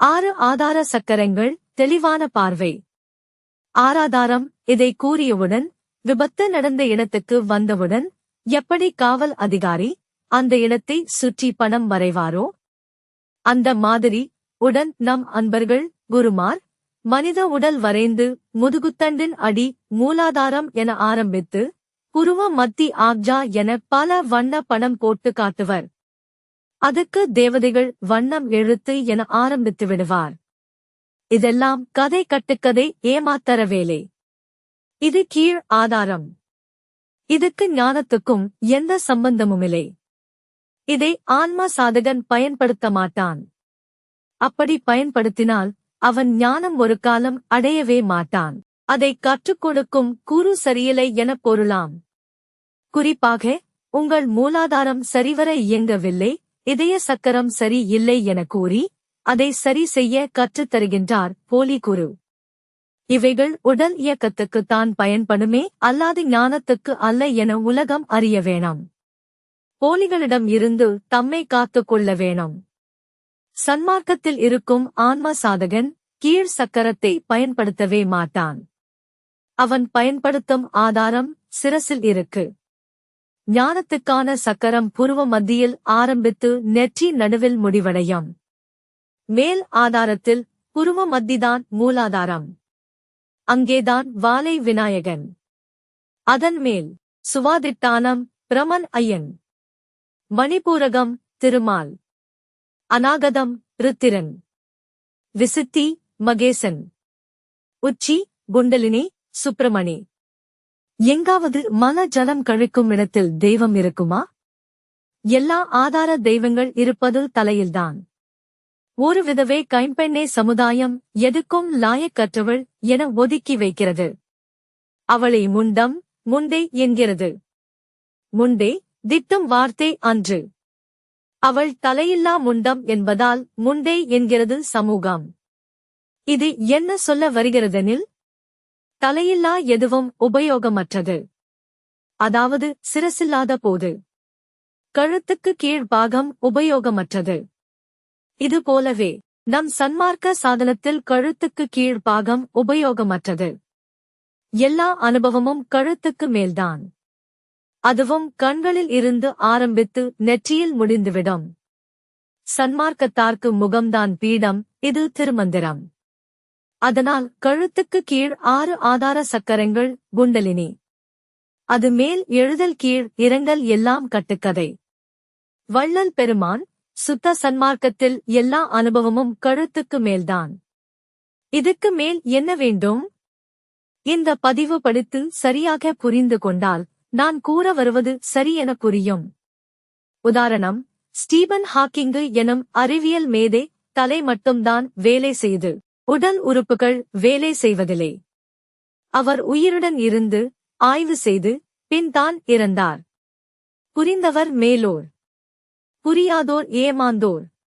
ஆறு ஆதார சக்கரங்கள் தெளிவான பார்வை. ஆராதாரம் இதை கூறியவுடன் விபத்து நடந்த இடத்துக்கு வந்தவுடன் எப்படி காவல் அதிகாரி அந்த இடத்தை சுற்றி பணம் வரைவாரோ? அந்த மாதிரி உடன் நம் அன்பர்கள் குருமார் மனித உடல் வரைந்து முதுகுத்தண்டின் அடி மூலாதாரம் என ஆரம்பித்து புருவ மத்தி ஆக்ஜா என பல வண்ண பணம் போட்டு காட்டுவர். அதுக்கு தேவதைகள் வண்ணம் எழுத்து என ஆரம்பித்து விடுவார். இதெல்லாம் கதை கட்டுக்கதை ஏமாத்தர வேலை. இது கீழ் ஆதாரம். இதுக்கு ஞானத்துக்கும் எந்த சம்பந்தமுமில்லை. இதை ஆன்மா சாதகன் பயன்படுத்த மாட்டான். அப்படி பயன்படுத்தினால் அவன் ஞானம் ஒரு காலம் அடையவே மாட்டான். அதை கற்றுக் கொடுக்கும் கூறு சரியில்லை எனப் பொருளாம். குறிப்பாக உங்கள் மூலாதாரம் சரிவர இயங்கவில்லை இதய சக்கரம் சரி இல்லை என கூறி அதை சரி செய்ய கற்றுத் தருகின்றார் போலி குரு. இவைகள் உடல் இயக்கத்துக்குத்தான் பயன்படுமே அல்லாது ஞானத்துக்கு அல்ல என உலகம் அறிய வேணாம். போலிகளிடம் இருந்து தம்மை காத்துக் கொள்ள வேணும். சன்மார்க்கத்தில் இருக்கும் ஆன்ம சாதகன் கீழ் சக்கரத்தை பயன்படுத்தவே மாட்டான். அவன் பயன்படுத்தும் ஆதாரம் சிரசில் இருக்கு. ஞானத்துக்கான சக்கரம் புருவ மத்தியில் ஆரம்பித்து நெற்றி நடுவில் முடிவடையும். மேல் ஆதாரத்தில் புருவ மத்திதான் மூலாதாரம். அங்கேதான் வாலை விநாயகன். அதன் மேல் சுவாதிட்டானம் பிரமன் ஐயன். மணிபூரகம் திருமால். அநாகதம் ருத்திரன். விசித்தி மகேசன். உச்சி குண்டலினி சுப்பிரமணி. எங்காவது மன ஜலம் கழிக்கும் இடத்தில் தெய்வம் இருக்குமா? எல்லா ஆதார தெய்வங்கள் இருப்பது தலையில்தான். ஒருவிதவே கைம்பெண்ணே சமுதாயம் எதுக்கும் லாயக்கற்றவள் என ஒதுக்கி வைக்கிறது. அவளை முண்டம் முண்டே என்கிறது. முண்டே திட்டும் வார்த்தை அன்று. அவள் தலையில்லா முண்டம் என்பதால் முண்டே என்கிறது சமூகம். இது என்ன சொல்ல வருகிறதெனில் தலையில்லா எதுவும் உபயோகமற்றது. அதாவது சிரசில்லாத போது. கழுத்துக்கு கீழ் பாகம் உபயோகமற்றது. இது போலவே நம் சன்மார்க்க சாதனத்தில் கழுத்துக்கு கீழ் பாகம் உபயோகமற்றது. எல்லா அனுபவமும் கழுத்துக்கு மேல்தான். அதுவும் கண்களில் இருந்து ஆரம்பித்து நெற்றியில் முடிந்துவிடும். சன்மார்க்கத்தார்க்கு முகம்தான் பீடம் இது திருமந்திரம். அதனால் கழுத்துக்கு கீழ் ஆறு ஆதார சக்கரங்கள் குண்டலினி. அது மேல் எழுதல் கீழ் இரங்கல் எல்லாம் கட்டுக்கதை. வள்ளல் பெருமான் சுத்த சன்மார்க்கத்தில் எல்லா அனுபவமும் கழுத்துக்கு மேல்தான். இதுக்கு மேல் என்ன வேண்டும்? இந்த பதிவு படித்து சரியாக புரிந்து கொண்டால் நான் கூற வருவது சரியென புரியும். உதாரணம் ஸ்டீபன் ஹாக்கிங்கு எனும் அறிவியல் மேதை தலை மட்டும்தான் வேலை செய்து. உடல் உறுப்புகள் வேலை செய்வதில்லை. அவர் உயிருடன் இருந்து ஆய்வு செய்து பின் தான் இறந்தார். புரிந்தவர் மேலோர். புரியாதோர் ஏமாந்தோர்.